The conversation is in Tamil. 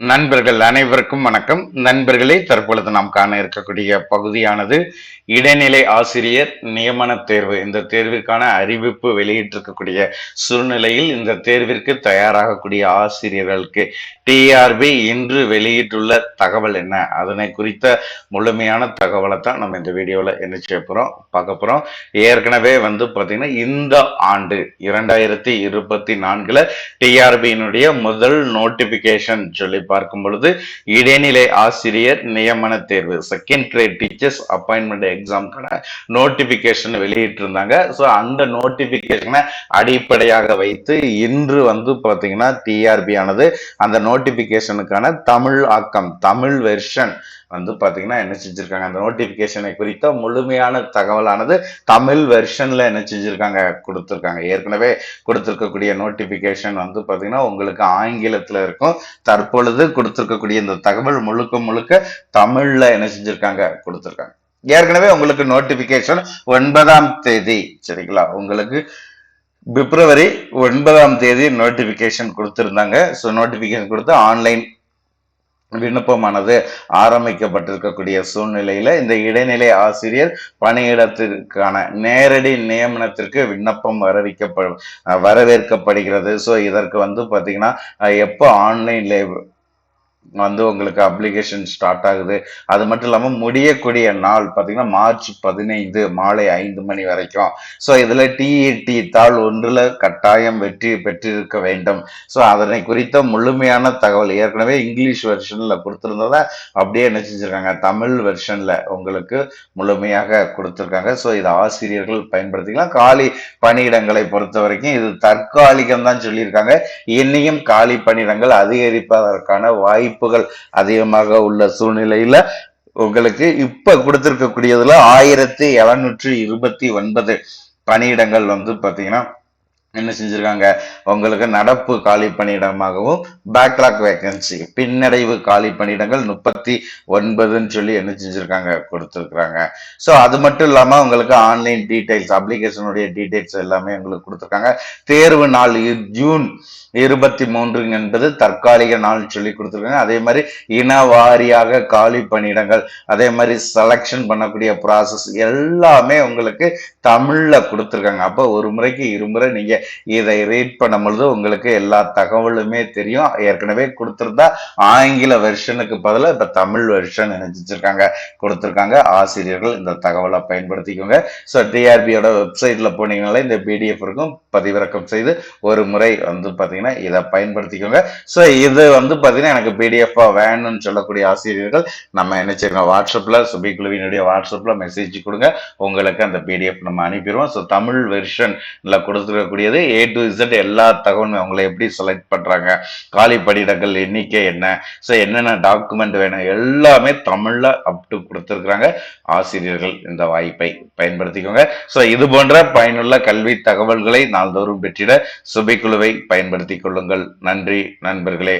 நண்பர்கள் அனைவருக்கும் வணக்கம். நண்பர்களே தற்பொழுது நாம் காண இருக்கக்கூடிய பகுதியானது இடைநிலை ஆசிரியர் நியமன தேர்வு. இந்த தேர்விற்கான அறிவிப்பு வெளியிட்டிருக்கக்கூடிய சூழ்நிலையில் இந்த தேர்விற்கு தயாராகக்கூடிய ஆசிரியர்களுக்கு டிஆர்பி இன்று வெளியிட்டுள்ள தகவல் என்ன? அதனை குறித்த முழுமையான தகவலை தான் நம்ம இந்த வீடியோவில் என்ன செய்ய போகிறோம் பார்க்க போகிறோம் ஏற்கனவே வந்து பார்த்திங்கன்னா இந்த ஆண்டு இரண்டாயிரத்தி இருபத்தி நான்கில் டிஆர்பியினுடைய முதல் நோட்டிஃபிகேஷன் சொல்லி பார்க்கும் பொழுது இடைநிலை ஆசிரியர் நியமன தேர்வு செகண்ட் கிரேட் டீச்சர்ஸ் அப்பாயின்மெண்ட் எக்ஸாம்க்கான நோட்டிபிகேஷன் வெளியிட்டிருந்தாங்க. ஸோ அந்த நோட்டிபிகேஷனை அடிப்படையாக வைத்து இன்று வந்து பார்த்தீங்கன்னா டிஆர்பி ஆனது அந்த நோட்டிபிகேஷனுக்கான தமிழ் ஆக்கம் தமிழ் வெர்ஷன் வந்து பார்த்தீங்கன்னா என்ன செஞ்சுருக்காங்க? அந்த நோட்டிஃபிகேஷனை குறித்த முழுமையான தகவலானது தமிழ் வெர்ஷனில் என்ன செஞ்சுருக்காங்க? கொடுத்துருக்காங்க. ஏற்கனவே கொடுத்துருக்கக்கூடிய நோட்டிஃபிகேஷன் வந்து பார்த்தீங்கன்னா உங்களுக்கு ஆங்கிலத்தில் இருக்கும். தற்பொழுது கொடுத்துருக்கக்கூடிய இந்த தகவல் முழுக்க முழுக்க தமிழில் என்ன செஞ்சுருக்காங்க? கொடுத்துருக்காங்க. ஏற்கனவே உங்களுக்கு நோட்டிஃபிகேஷன் ஒன்பதாம் தேதி சரிங்களா? உங்களுக்கு பிப்ரவரி ஒன்பதாம் தேதி நோட்டிஃபிகேஷன் கொடுத்துருந்தாங்க. ஸோ நோட்டிஃபிகேஷன் கொடுத்து ஆன்லைன் விண்ணப்பமானது ஆரம்பிக்கப்பட்டிருக்கக்கூடிய சூழ்நிலையில் இந்த இடைநிலை ஆசிரியர் பணியிடத்திற்கான நேரடி நியமனத்திற்கு விண்ணப்பம் வரவிக்கப்ப வரவேற்கப்படுகிறது. ஸோ இதற்கு வந்து பார்த்தீங்கன்னா எப்போ ஆன்லைன்ல வந்து உங்களுக்கு அப்ளிகேஷன் ஸ்டார்ட் ஆகுது. அது மட்டும் இல்லாமல் முடியக்கூடிய நாள் பார்த்தீங்கன்னா மார்ச் பதினைந்து மாலை ஐந்து மணி வரைக்கும். ஸோ இதில் டிஇடி தாள் ஒன்றில் கட்டாயம் வெற்றி பெற்றிருக்க வேண்டும். ஸோ அதனை குறித்த முழுமையான தகவல் ஏற்கனவே இங்கிலீஷ் வெர்ஷனில் கொடுத்துருந்ததை அப்படியே என்ன செஞ்சுருக்காங்க? தமிழ் வெர்ஷனில் உங்களுக்கு முழுமையாக கொடுத்துருக்காங்க. ஸோ இது ஆசிரியர்கள் பயன்படுத்திக்கலாம். காலி பணியிடங்களை பொறுத்த வரைக்கும் இது தற்காலிகம் தான் சொல்லியிருக்காங்க. இன்னையும் காலி பணியிடங்கள் அதிகரிப்பதற்கான வாய்ப்பு பாதிப்புகள் அதிகமாக உள்ள சூழ்நிலையில உங்களுக்கு இப்ப கொடுத்திருக்கக்கூடியதுல ஆயிரத்தி எழுநூற்றி இருபத்தி ஒன்பது பணியிடங்கள் வந்து பாத்தீங்கன்னா என்ன செஞ்சிருக்காங்க? உங்களுக்கு நடப்பு காலி பணியிடமாகவும் பேக்லாக் வேகன்சி பின்னடைவு காலி பணியிடங்கள் முப்பத்தி ஒன்பதுன்னு சொல்லி என்ன செஞ்சிருக்காங்க? கொடுத்துருக்குறாங்க. ஸோ அது மட்டும் இல்லாமல் உங்களுக்கு ஆன்லைன் டீட்டெயில்ஸ் அப்ளிகேஷனுடைய டீட்டெயில்ஸ் எல்லாமே உங்களுக்கு கொடுத்துருக்காங்க. தேர்வு நாள் ஜூன் இருபத்தி மூன்று என்பது தற்காலிக நாள் சொல்லி கொடுத்துருக்காங்க. அதே மாதிரி இன வாரியாக காலி பணியிடங்கள் அதே மாதிரி செலக்ஷன் பண்ணக்கூடிய ப்ராசஸ் எல்லாமே உங்களுக்கு தமிழில் கொடுத்துருக்காங்க. அப்போ ஒரு முறைக்கு இருமுறை நீங்கள் இதை ரீட் பண்ணும் பொழுது உங்களுக்கு எல்லா தகவலுமே தெரியும். ஏற்கனவே கொடுத்துருந்தா ஆங்கில வெர்ஷனுக்கு பதிலாக இப்போ தமிழ் வெர்ஷன் நினைச்சிருக்காங்க கொடுத்துருக்காங்க. ஆசிரியர்கள் இந்த தகவலை பயன்படுத்திக்கோங்க. ஸோ டிஆர்பியோட வெப்சைட்ல போனீங்கனாலே இந்த பிடிஎஃப் இருக்கும். பதிவிறக்கம் செய்து ஒரு முறை வந்து பார்த்தீங்கன்னா இதை பயன்படுத்திக்கோங்க. ஸோ இது வந்து பார்த்தீங்கன்னா எனக்கு பிடிஎஃபாக வேணும்னு சொல்லக்கூடிய ஆசிரியர்கள் நம்ம என்ன செய்யணும்? வாட்ஸ்அப்ல சுபி குழுவினுடைய வாட்ஸ்அப்ல மெசேஜ் கொடுங்க. உங்களுக்கு அந்த பிடிஎஃப் நம்ம அனுப்பிடுவோம். ஸோ தமிழ் வெர்ஷன்ல கொடுத்துருக்கக்கூடியது ஏ டு இசட் எல்லா தகவலும் அவங்களை எப்படி செலக்ட் பண்றாங்க? காலி படிடங்கள் எண்ணிக்கை என்ன? ஸோ என்னென்ன டாக்குமெண்ட் வேணும்? எல்லாமே தமிழ்ல அப் டு கொடுத்துருக்குறாங்க. ஆசிரியர்கள் இந்த வாய்ப்பை பயன்படுத்திக்கோங்க. ஸோ இது போன்ற பயனுள்ள கல்வி தகவல்களை நாள்தோறும் பெற்றிட சுபை குழுவை பயன்படுத்திக் கொள்ளுங்கள். நன்றி நண்பர்களே.